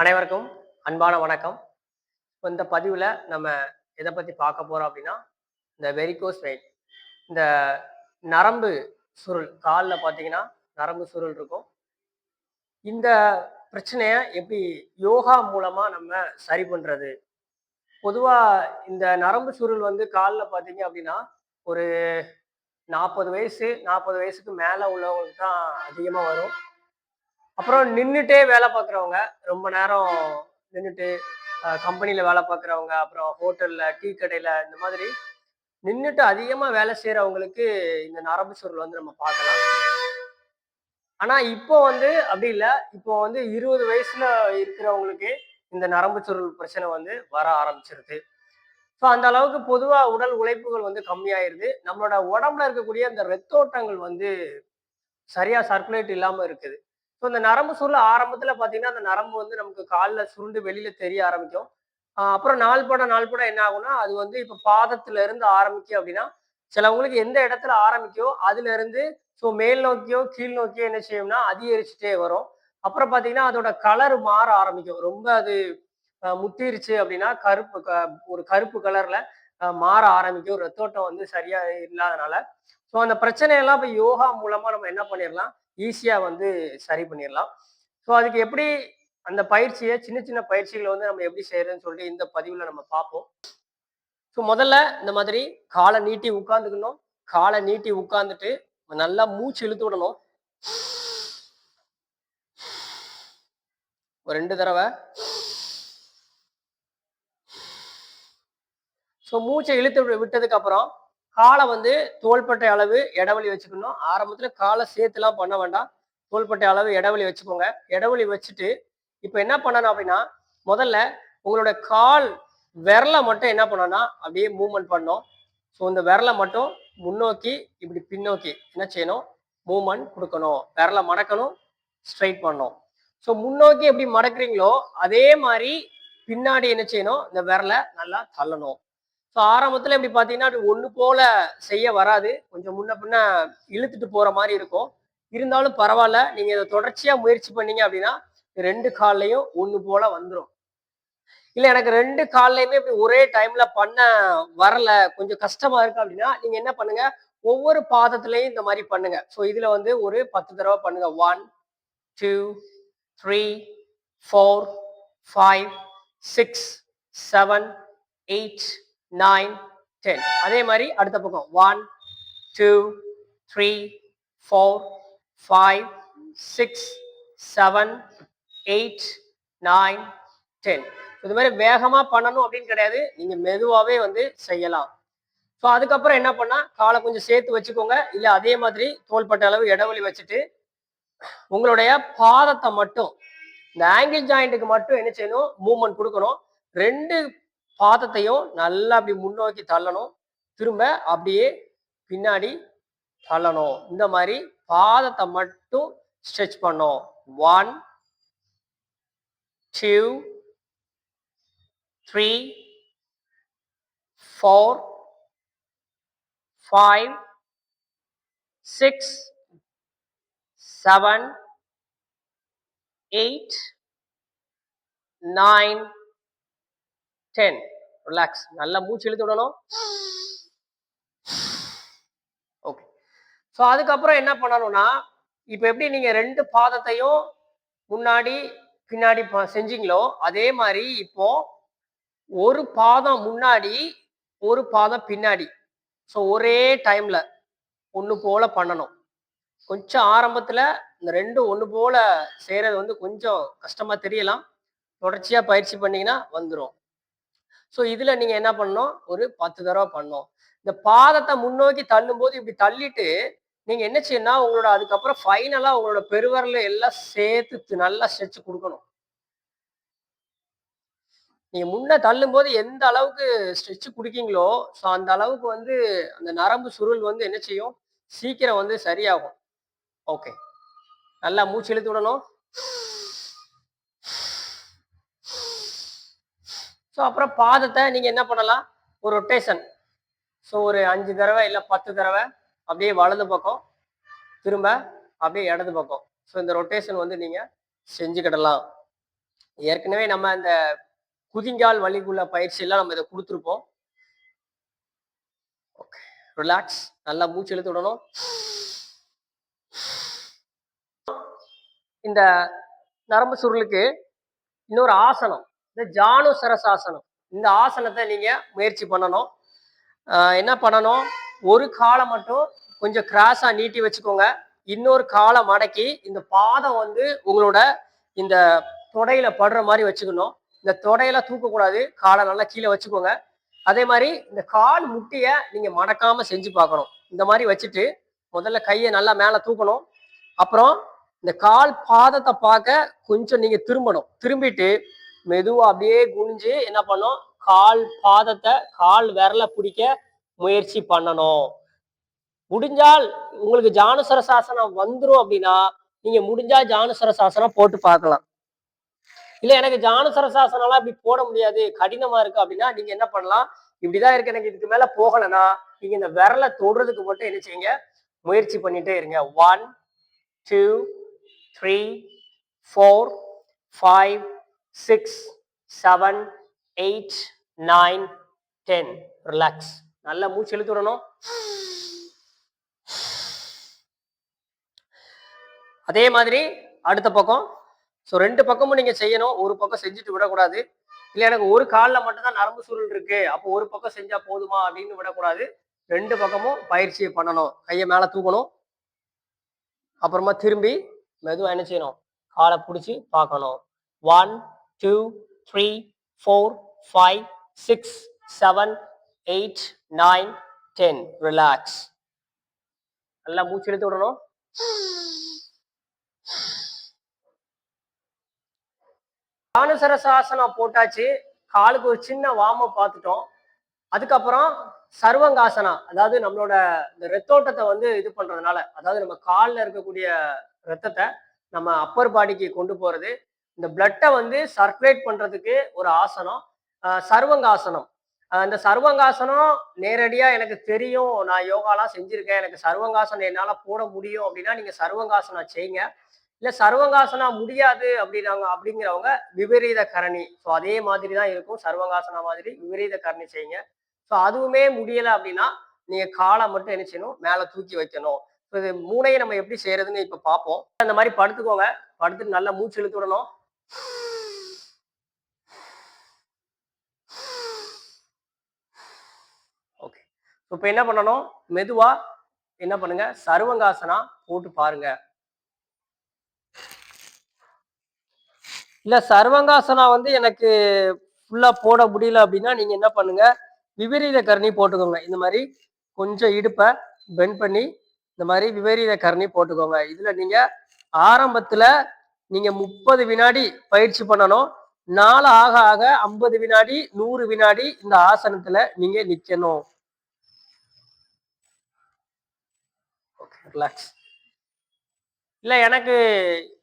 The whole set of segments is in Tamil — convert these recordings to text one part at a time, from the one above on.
அனைவருக்கும் அன்பான வணக்கம். இப்போ இந்த பதிவில் நம்ம எதை பற்றி பார்க்க போகிறோம் அப்படின்னா இந்த வெரிகோஸ் வெயின் இந்த நரம்பு சுருள் காலில் பார்த்தீங்கன்னா நரம்பு சுருள் இருக்கும். இந்த பிரச்சனையை எப்படி யோகா மூலமாக நம்ம சரி பண்ணுறது பொதுவாக இந்த நரம்பு சுருள் வந்து காலில் பார்த்தீங்க அப்படின்னா ஒரு நாற்பது வயசு நாற்பது வயசுக்கு மேலே உள்ளவங்களுக்கு தான் அதிகமாக வரும். அப்புறம் நின்றுட்டே வேலை பார்க்குறவங்க ரொம்ப நேரம் நின்றுட்டு கம்பெனியில் வேலை பார்க்குறவங்க அப்புறம் ஹோட்டலில் டீ கடையில் இந்த மாதிரி நின்றுட்டு அதிகமாக வேலை செய்கிறவங்களுக்கு இந்த நரம்பு சுருள் வந்து நம்ம பார்க்கலாம். ஆனால் இப்போ வந்து அப்படி இல்லை. இப்போ வந்து இருபது வயசில் இருக்கிறவங்களுக்கு இந்த நரம்பு சுருள் பிரச்சனை வந்து வர ஆரம்பிச்சிருது. ஸோ அந்த அளவுக்கு பொதுவாக உடல் உழைப்புகள் வந்து கம்மியாயிருது. நம்மளோட உடம்புல இருக்கக்கூடிய அந்த ரத்தோட்டங்கள் வந்து சரியாக சர்க்குலேட் இல்லாமல் இருக்குது. ஸோ இந்த நரம்பு சுருள் ஆரம்பத்தில் பார்த்தீங்கன்னா அந்த நரம்பு வந்து நமக்கு காலில் சுருண்டு வெளியில தெரிய ஆரம்பிக்கும். அப்புறம் நாள் பட நாள் பட என்ன ஆகும்னா அது வந்து இப்போ பாதத்துல இருந்து ஆரம்பிக்கும் அப்படின்னா சிலவங்களுக்கு எந்த இடத்துல ஆரம்பிக்கோ அதுல இருந்து ஸோ மேல் நோக்கியோ கீழ் நோக்கியோ என்ன செய்யும்னா அதிகரிச்சுட்டே வரும். அப்புறம் பார்த்தீங்கன்னா அதோட கலர் மாற ஆரம்பிக்கும். ரொம்ப அது முத்திருச்சு அப்படின்னா கருப்பு க- ஒரு கருப்பு கலர்ல மாற ஆரம்பிக்கும். ரத்தோட்டம் வந்து சரியா இல்லாதனால. ஸோ அந்த பிரச்சனையெல்லாம் இப்போ யோகா மூலமா நம்ம என்ன பண்ணிடலாம் ஈஸியாக வந்து சரி பண்ணிடலாம் ஸோ அதுக்கு எப்படி அந்த பயிற்சியை சின்ன சின்ன பயிற்சிகளை வந்து நம்ம எப்படி செய்யறதுன்னு சொல்லிட்டு இந்த பதிவில் நம்ம பார்ப்போம் ஸோ முதல்ல இந்த மாதிரி காலை நீட்டி உட்காந்துக்கணும் காலை நீட்டி உட்காந்துட்டு நல்லா மூச்சு இழுத்து விடணும். ஒரு ரெண்டு தடவை. ஸோ மூச்சை இழுத்து விட்டதுக்கு அப்புறம் காலை வந்து தோள்பட்டை அளவு இடைவெளி வச்சுக்கணும். ஆரம்பத்தில் காலை சேர்த்துலாம் பண்ண வேண்டாம். தோள்பட்டை அளவு இடைவெளி வச்சுக்கோங்க. இடைவெளி வச்சுட்டு இப்போ என்ன பண்ணணும் அப்படின்னா முதல்ல உங்களோட கால் விரலை மட்டும் என்ன பண்ணணும்னா அப்படியே மூவ்மெண்ட் பண்ணணும். ஸோ இந்த விரலை மட்டும் முன்னோக்கி இப்படி பின்னோக்கி என்ன செய்யணும்? மூவ்மெண்ட் கொடுக்கணும். விரலை மடக்கணும் ஸ்ட்ரைட் பண்ணணும். ஸோ முன்னோக்கி எப்படி மடக்குறீங்களோ அதே மாதிரி பின்னாடி என்ன செய்யணும்? இந்த விரலை நல்லா தள்ளணும். ஸோ ஆரம்பத்தில் இப்படி பார்த்தீங்கன்னா அப்படி ஒன்று போல செய்ய வராது. கொஞ்சம் முன்ன பின்ன இழுத்துட்டு போகிற மாதிரி இருக்கும். இருந்தாலும் பரவாயில்ல. நீங்கள் இதை தொடர்ச்சியாக முயற்சி பண்ணீங்க அப்படின்னா ரெண்டு கால்லையும் ஒன்று போல வந்துடும் இல்லை எனக்கு ரெண்டு கால்லையுமே இப்படி ஒரே டைம்ல பண்ண வரல கொஞ்சம் கஷ்டமா இருக்கு அப்படின்னா நீங்க என்ன பண்ணுங்க? ஒவ்வொரு பாதத்துலையும் இந்த மாதிரி பண்ணுங்க. ஸோ இதுல வந்து ஒரு பத்து தடவை பண்ணுங்க. One two three four five six seven eight nine ten அதே மாதிரி அடுத்த பக்கம். One two three four five six seven eight nine ten இது மாதிரி வேகமாக பண்ணணும் அப்படின்னு கிடையாது. நீங்கள் மெதுவாகவே வந்து செய்யலாம். ஸோ அதுக்கப்புறம் என்ன பண்ணால் காலை கொஞ்சம் சேர்த்து வச்சுக்கோங்க. இல்லை அதே மாதிரி தோள்பட்ட அளவு இடைவெளி வச்சுட்டு உங்களுடைய பாதத்தை மட்டும் இந்த ஆங்கிள் ஜாயிண்ட்டுக்கு மட்டும் என்ன செய்யணும்? மூவ்மெண்ட் கொடுக்கணும். ரெண்டு பாதத்தையும் நல்லா அப்படி முன்னோக்கி தள்ளணும். திரும்ப அப்படியே பின்னாடி தள்ளணும். இந்த மாதிரி பாதத்தை மட்டும் ஸ்ட்ரெச் பண்ணும் one two three four five six seven eight nine ten relax நல்லா மூச்சு இழுத்து விடணும். ஓகே ஸோ அதுக்கப்புறம் என்ன பண்ணணும்னா இப்போ எப்படி நீங்கள் ரெண்டு பாதத்தையும் முன்னாடி பின்னாடி செஞ்சீங்களோ அதே மாதிரி இப்போ ஒரு பாதம் முன்னாடி ஒரு பாதம் பின்னாடி. ஸோ ஒரே டைம்ல ஒன்று போல பண்ணணும். கொஞ்சம் ஆரம்பத்தில் இந்த ரெண்டும் ஒன்று போல செய்கிறது வந்து கொஞ்சம் கஷ்டமாக தெரியலாம். தொடர்ச்சியாக பயிற்சி பண்ணிங்கன்னா வந்துடும் ஸோ இதுல நீங்க என்ன பண்ணணும்? ஒரு பத்து தடவை பண்ணணும். இந்த பாதத்தை முன்னோக்கி தள்ளும்போது இப்படி தள்ளிட்டு நீங்க என்ன செய்யணும்னா உங்களோட அதுக்கப்புறம் ஃபைனலா உங்களோட பெருவரில் எல்லாம் சேர்த்து நல்லா ஸ்ட்ரெச் கொடுக்கணும். நீங்க முன்ன தள்ளும்போது எந்த அளவுக்கு ஸ்ட்ரெச் குடிக்கீங்களோ ஸோ அந்த அளவுக்கு வந்து அந்த நரம்பு சுருள் வந்து என்ன செய்யும்? சீக்கிரம் வந்து சரியாகும். ஓகே நல்லா மூச்சு இழுத்து விடணும். ஸோ அப்புறம் பாதத்தை நீங்கள் என்ன பண்ணலாம்? ஒரு ரொட்டேஷன் ஸோ ஒரு அஞ்சு தடவை இல்லை பத்து தடவை அப்படியே வலது பக்கம் திரும்ப அப்படியே இடது பக்கம். ஸோ இந்த ரொட்டேஷன் வந்து நீங்கள் செஞ்சுக்கிடலாம். ஏற்கனவே நம்ம இந்த குதிங்கால் வலிக்குள்ள பயிற்சியெல்லாம் நம்ம இதை கொடுத்துருப்போம். ஓகே ரிலாக்ஸ் நல்லா மூச்சு இழுத்து விடணும். இந்த நரம்பு சுருளுக்கு இன்னொரு ஆசனம். இந்த ஜானு சரசாசனம். இந்த ஆசனத்தை நீங்கள் முயற்சி பண்ணணும். என்ன பண்ணணும்? ஒரு காலை மட்டும் கொஞ்சம் கிராஸாக நீட்டி வச்சுக்கோங்க. இன்னொரு காலை மடக்கி இந்த பாதம் வந்து உங்களோட இந்த தொடையில படுற மாதிரி வச்சுக்கணும். இந்த தொடையில தூக்கக்கூடாது. காலை நல்லா கீழே வச்சுக்கோங்க. அதே மாதிரி இந்த கால் முட்டிய நீங்க மடக்காம செஞ்சு பார்க்கணும். இந்த மாதிரி வச்சுட்டு முதல்ல கையை நல்லா மேலே தூக்கணும். அப்புறம் இந்த கால் பாதத்தை பார்க்க கொஞ்சம் நீங்க திரும்பணும். திரும்பிட்டு மெதுவா அப்படியே குனிஞ்சு என்ன பண்ணும் கால் பாதத்தை கால் விரல பிடிக்க முயற்சி பண்ணணும். முடிஞ்சால் உங்களுக்கு ஜானுசர சாசனம் வந்துடும் அப்படின்னா நீங்க முடிஞ்சா ஜானுசர சாசனம் போட்டு பார்க்கலாம். இல்ல எனக்கு ஜானுசர சாசனம்லாம் இப்படி போட முடியாது கடினமா இருக்கு அப்படின்னா நீங்க என்ன பண்ணலாம்? இப்படிதான் இருக்கு எனக்கு இதுக்கு மேல போகலன்னா நீங்க இந்த விரலை தொடுறதுக்கு மட்டும் என்ன செய்யுங்க? முயற்சி பண்ணிட்டே இருங்க. One two three four five six seven eight nine ten relax நல்லா மூச்சு இழுத்து விடணும். அதே மாதிரி அடுத்த பக்கம். ஸோ ரெண்டு பக்கமும் நீங்க செய்யணும். ஒரு பக்கம் செஞ்சுட்டு விடக்கூடாது. இல்லை எனக்கு ஒரு காலில் மட்டும்தான் நரம்பு சுருள் இருக்கு. அப்போ ஒரு பக்கம் செஞ்சா போதுமா அப்படின்னு விடக்கூடாது. ரெண்டு பக்கமும் பயிற்சியை பண்ணணும். கையை மேலே தூக்கணும். அப்புறமா திரும்பி மெதுவாக என்ன செய்யணும்? காலை பிடிச்சி பார்க்கணும். One two three four five six seven eight nine ten relax நல்லா மூச்சு எடுத்து விடணும். ஆனுசரசாசனம் போட்டாச்சு. காலுக்கு ஒரு சின்ன வாம பார்த்துட்டோம். அதுக்கப்புறம் சர்வங்காசனா அதாவது நம்மளோட இந்த ரத்தோட்டத்தை வந்து இது பண்றதுனால அதாவது நம்ம காலில் இருக்கக்கூடிய ரத்தத்தை நம்ம அப்பர் பாடிக்கு கொண்டு போறது. இந்த பிளட்டை வந்து சர்க்குலேட் பண்றதுக்கு ஒரு ஆசனம் சர்வங்காசனம். அந்த இந்த சர்வங்காசனம் நேரடியாக எனக்கு தெரியும். நான் யோகாலாம் செஞ்சிருக்கேன். எனக்கு சர்வங்காசனம் என்னால் போட முடியும் அப்படின்னா நீங்க சர்வங்காசனம் செய்யுங்க இல்லை சர்வங்காசனா முடியாது அப்படின்னாங்க அப்படிங்கிறவங்க விபரீத கரணி. ஸோ அதே மாதிரி தான் இருக்கும். சர்வங்காசனா மாதிரி விபரீத கரணி செய்யுங்க. ஸோ அதுவுமே முடியலை அப்படின்னா நீங்கள் காலை மட்டும் என்ன செய்யணும் மேலே தூக்கி வைக்கணும். ஸோ இது மூனையை நம்ம எப்படி செய்யறதுன்னு இப்போ பார்ப்போம் அந்த மாதிரி படுத்துக்கோங்க. படுத்துட்டு நல்லா மூச்சு இழுத்து விடணும். ஓகே இப்போ என்ன பண்ணணும்? மெதுவா என்ன பண்ணுங்க? சர்வங்காசனா போட்டு பாருங்க. இல்ல சர்வங்காசனா வந்து எனக்கு ஃபுல்லா போட முடியல அப்படின்னா நீங்க என்ன பண்ணுங்க? விபரீத கரணி போட்டுக்கோங்க. இந்த மாதிரி கொஞ்சம் இடுப்பை பெண்ட் பண்ணி இந்த மாதிரி விபரீத கரணி போட்டுக்கோங்க. இதுல நீங்க ஆரம்பத்துல நீங்க முப்பது வினாடி பயிற்சி பண்ணணும். நாள் ஆக ஆக ஐம்பது வினாடி நூறு வினாடி இந்த ஆசனத்துல நீங்க நிக்கணும். ரிலாக்ஸ் இல்ல எனக்கு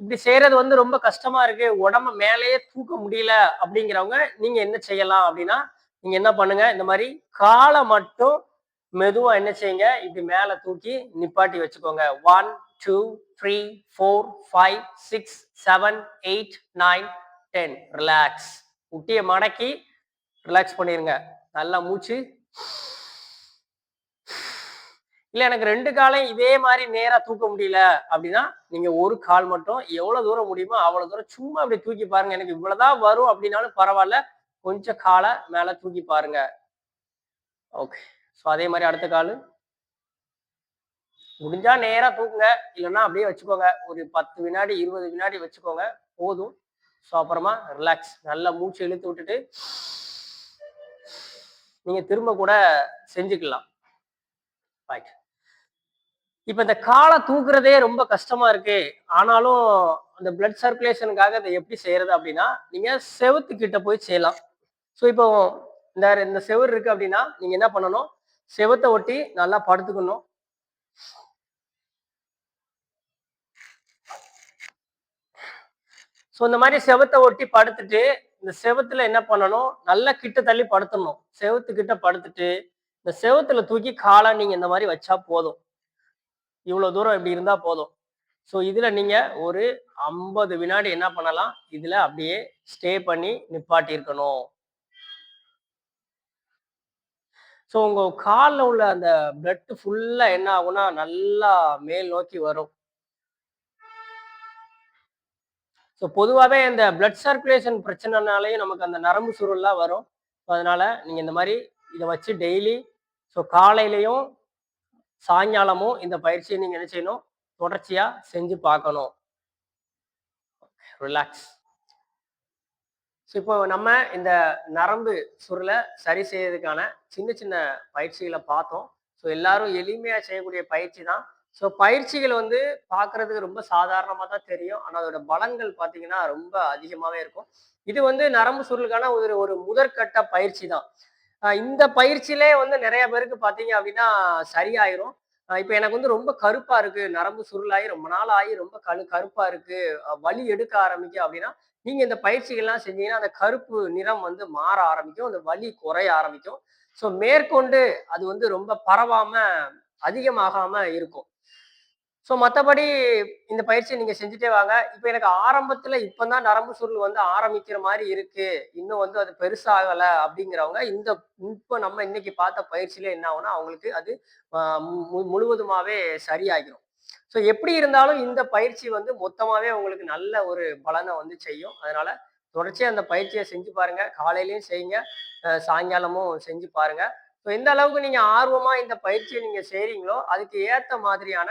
இப்படி செய்யறது வந்து ரொம்ப கஷ்டமா இருக்கு. உடம்ப மேலேயே தூக்க முடியல அப்படிங்கிறவங்க நீங்க என்ன செய்யலாம் அப்படின்னா நீங்க என்ன பண்ணுங்க இந்த மாதிரி காலை மட்டும் மெதுவா என்ன செய்யுங்க இப்படி மேல தூக்கி நிப்பாட்டி வச்சுக்கோங்க. One two three four five six seven eight nine ten relax முட்டியை மடக்கி ரிலாக்ஸ் பண்ணிருங்க. நல்லா மூச்சு. இல்லை எனக்கு ரெண்டு காலையும் இதே மாதிரி நேராக தூக்க முடியல அப்படின்னா நீங்கள் ஒரு கால் மட்டும் எவ்வளோ தூரம் முடியுமோ அவ்வளோ தூரம் சும்மா அப்படி தூக்கி பாருங்க. எனக்கு இவ்வளோதான் வரும் அப்படின்னாலும் பரவாயில்ல. கொஞ்சம் காலை மேலே தூக்கி பாருங்க. ஓகே ஸோ அதே மாதிரி அடுத்த கால். முடிஞ்சா நேரா தூக்குங்க. இல்லைன்னா அப்படியே வச்சுக்கோங்க. ஒரு பத்து வினாடி இருபது வினாடி வச்சுக்கோங்க. போதும். ஸோ அப்புறமா ரிலாக்ஸ் நல்லா மூச்சு இழுத்து விட்டுட்டு நீங்க திரும்ப கூட செஞ்சுக்கலாம். ரைட் இப்ப இந்த காலை தூக்குறதே ரொம்ப கஷ்டமா இருக்கு. ஆனாலும் அந்த பிளட் சர்க்குலேஷனுக்காக இதை எப்படி செய்யறது அப்படின்னா நீங்க செவுத்து கிட்ட போய் செய்யலாம். ஸோ இப்போ இந்த இந்த செவர் இருக்கு அப்படின்னா நீங்க என்ன பண்ணணும்? செவுத்தை ஒட்டி நல்லா படுத்துக்கணும். ஸோ இந்த மாதிரி செவத்தை ஒட்டி படுத்துட்டு இந்த செவுத்துல என்ன பண்ணணும் நல்லா கிட்ட தள்ளி படுத்தணும் செவுத்து கிட்ட படுத்துட்டு இந்த செவுத்துல தூக்கி காலை நீங்க இந்த மாதிரி வச்சா போதும் இவ்வளவு தூரம் இப்படி இருந்தா போதும் ஸோ இதுல நீங்க ஒரு 50 வினாடி என்ன பண்ணலாம்? இதுல அப்படியே ஸ்டே பண்ணி நிப்பாட்டியிருக்கணும். ஸோ உங்க காலில் உள்ள அந்த பிளட் ஃபுல்லா என்ன ஆகும்னா, நல்லா மேல் நோக்கி வரும். ஸோ பொதுவாகவே இந்த பிளட் சர்க்குலேஷன் பிரச்சனைனாலயும் நமக்கு அந்த நரம்பு சுருள்லாம் வரும். அதனால நீங்க இந்த மாதிரி இதை வச்சு டெய்லி ஸோ காலையிலையும் சாயங்காலமும் இந்த பயிற்சியை நீங்க என்ன செய்யணும்? தொடர்ச்சியா செஞ்சு பார்க்கணும். ரிலாக்ஸ். ஸோ இப்போ நம்ம இந்த நரம்பு சுருளை சரி செய்யறதுக்கான சின்ன சின்ன பயிற்சிகளை பார்த்தோம். ஸோ எல்லாரும் எளிமையாக செய்யக்கூடிய பயிற்சி தான். ஸோ பயிற்சிகள் வந்து பார்க்கறதுக்கு ரொம்ப சாதாரணமாக தான் தெரியும். ஆனால் அதோட பலங்கள் பார்த்தீங்கன்னா, ரொம்ப அதிகமாகவே இருக்கும். இது வந்து நரம்பு சுருளுக்கான ஒரு ஒரு முதற்கட்ட பயிற்சி தான். இந்த பயிற்சியிலே வந்து நிறைய பேருக்கு பார்த்தீங்க அப்படின்னா, சரியாயிரும். இப்போ எனக்கு வந்து ரொம்ப கருப்பாக இருக்கு. நரம்பு சுருளாகி ரொம்ப நாள் ஆகி ரொம்ப கழு கருப்பாக இருக்கு. வலி எடுக்க ஆரம்பிக்கும் அப்படின்னா, நீங்கள் இந்த பயிற்சிகள்லாம் செஞ்சீங்கன்னா, அந்த கருப்பு நிறம் வந்து மாற ஆரம்பிக்கும். அந்த வலி குறைய ஆரம்பிக்கும். ஸோ மேற்கொண்டு அது வந்து ரொம்ப பரவாமல் அதிகமாகாமல் இருக்கும். ஸோ மத்தபடி இந்த பயிற்சியை நீங்க செஞ்சுட்டே வாங்க. இப்போ எனக்கு ஆரம்பத்துல இப்போ தான் நரம்பு சுருள் வந்து ஆரம்பிக்கிற மாதிரி இருக்கு. இன்னும் வந்து அது பெருசாகல அப்படிங்கிறவங்க, இந்த இப்போ நம்ம இன்னைக்கு பார்த்த பயிற்சியில என்ன ஆகும்னா, அவங்களுக்கு அது முழுவதுமாகவே மு முழுவதுமாவே ஸோ எப்படி இருந்தாலும் இந்த பயிற்சி வந்து மொத்தமாவே உங்களுக்கு நல்ல ஒரு பலனை வந்து செய்யும். அதனால தொடர்ச்சியாக அந்த பயிற்சியை செஞ்சு பாருங்க. காலையிலையும் செய்யுங்க. சாயங்காலமும் செஞ்சு பாருங்க. ஸோ எந்த அளவுக்கு நீங்க ஆர்வமாக இந்த பயிற்சியை நீங்க செய்கிறீங்களோ அதுக்கு ஏற்ற மாதிரியான